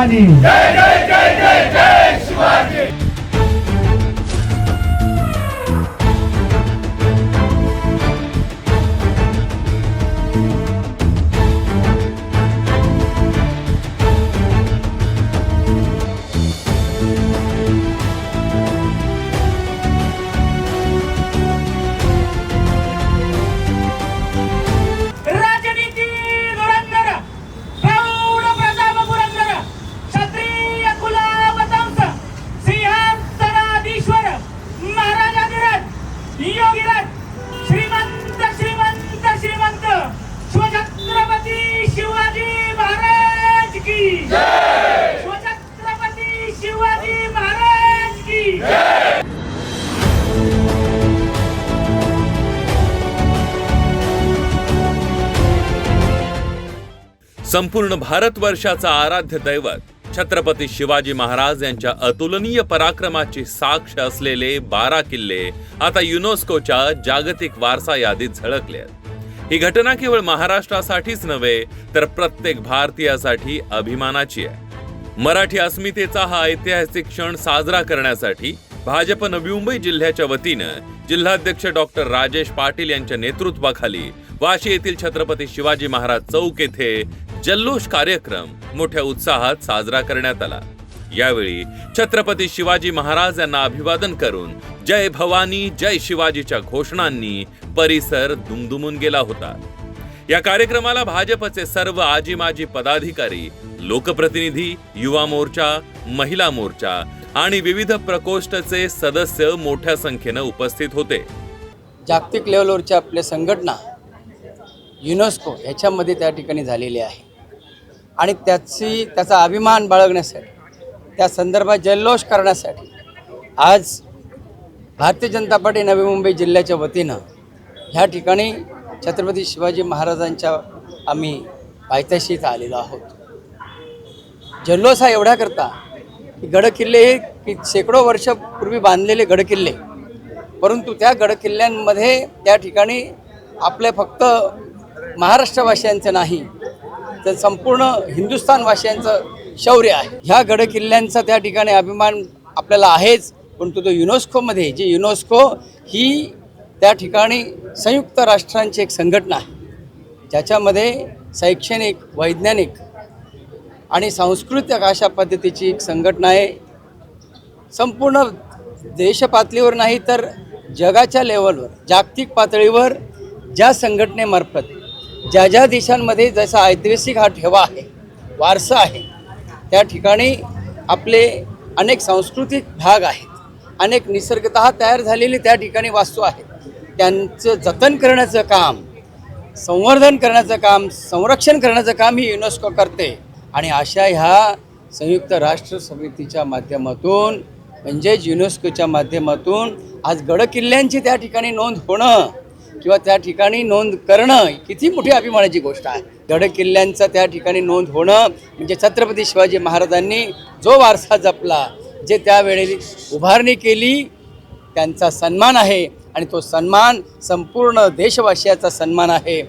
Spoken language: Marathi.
भवानी की शिवाजी महाराज की संपूर्ण भारतवर्षाचा आराध्य दैवत छत्रपती शिवाजी महाराज यांच्या अतुलनीय पराक्रमाची साक्ष असलेले बारा किल्ले आता युनेस्कोच्या जागतिक वारसा यादीत झळकले आहेत ही घटना केवळ महाराष्ट्रासाठीच नव्हे तर प्रत्येक भारतीयासाठी अभिमानाची आहे. मराठी अस्मितेचा हा ऐतिहासिक क्षण साजरा करण्यासाठी भाजप नवी मुंबई जिल्ह्याच्या वतीनं जिल्हाध्यक्ष डॉक्टर राजेश पाटील यांच्या नेतृत्वाखाली वाशी येथील छत्रपती शिवाजी महाराज चौक येथे जल्लोष कार्यक्रम मोठ्या उत्साहात साजरा करण्यात आला. यावेळी छत्रपती शिवाजी महाराज यांना अभिवादन करून जय भवानी जय शिवाजीच्या घोषणांनी परिसर दुमदुमून गेला होता. या कार्यक्रमाला भाजपचे सर्व आजी माजी पदाधिकारी लोकप्रतिनिधी युवा मोर्चा महिला मोर्चा आणि विविध प्रकोष्ठचे सदस्य मोठ्या संख्येनं उपस्थित होते. जागतिक लेवलवरच्या आपल्या संघटना युनेस्को ह्याच्यामध्ये त्या ठिकाणी झालेली आहे. आणि त्याची त्याचा अभिमान बाळगण्यासाठी त्या संदर्भात जल्लोष करण्यासाठी आज भारतीय जनता पार्टी नवी मुंबई जिल्ह्याच्या वतीनं ह्या ठिकाणी छत्रपती शिवाजी महाराजांच्या आम्ही पायथ्याशी इथं आलेलो आहोत. जल्लोष हा एवढा करता की गडकिल्ले हे की शेकडो वर्षपूर्वी बांधलेले गडकिल्ले परंतु त्या गडकिल्ल्यांमध्ये त्या ठिकाणी आपले फक्त महाराष्ट्रवासियांचं नाही तर संपूर्ण हिंदुस्थानवासियांचं शौर्य आहे. ह्या गडकिल्ल्यांचा त्या ठिकाणी अभिमान आपल्याला आहेच परंतु तो युनेस्कोमध्ये जी युनेस्को ही त्या ठिकाणी संयुक्त राष्ट्रांची एक संघटना आहे. ज्याच्यामध्ये शैक्षणिक वैज्ञानिक आणि सांस्कृतिक अशा पद्धतीची एक संघटना आहे. संपूर्ण देशपातळीवर नाही तर जगाच्या लेवलवर जागतिक पातळीवर ज्या संघटनेमार्फत ज्या ज्या देशांमध्ये जसा ऐतिहासिक हा ठेवा आहे वारसा आहे त्या ठिकाणी आपले अनेक सांस्कृतिक भाग आहेत. अनेक निसर्गत तयार झालेले त्या ठिकाणी वास्तू आहेत. त्यांचं जतन करण्याचं काम संवर्धन करण्याचं काम संरक्षण करण्याचं काम ही युनेस्को करते. आणि अशा ह्या संयुक्त राष्ट्र समितीच्या माध्यमातून म्हणजेच युनेस्कोच्या माध्यमातून आज गडकिल्ल्यांची त्या ठिकाणी नोंद होणं किंवा त्या ठिकाणी नोंद करणं किती मोठी अभिमानाची गोष्ट आहे. गडकिल्ल्यांचा त्या ठिकाणी नोंद होणं म्हणजे छत्रपती शिवाजी महाराजांनी जो वारसा जपला जे त्यावेळी उभारणी केली त्यांचा सन्मान आहे आणि तो सन्मान संपूर्ण देशवासियाचा सन्मान आहे.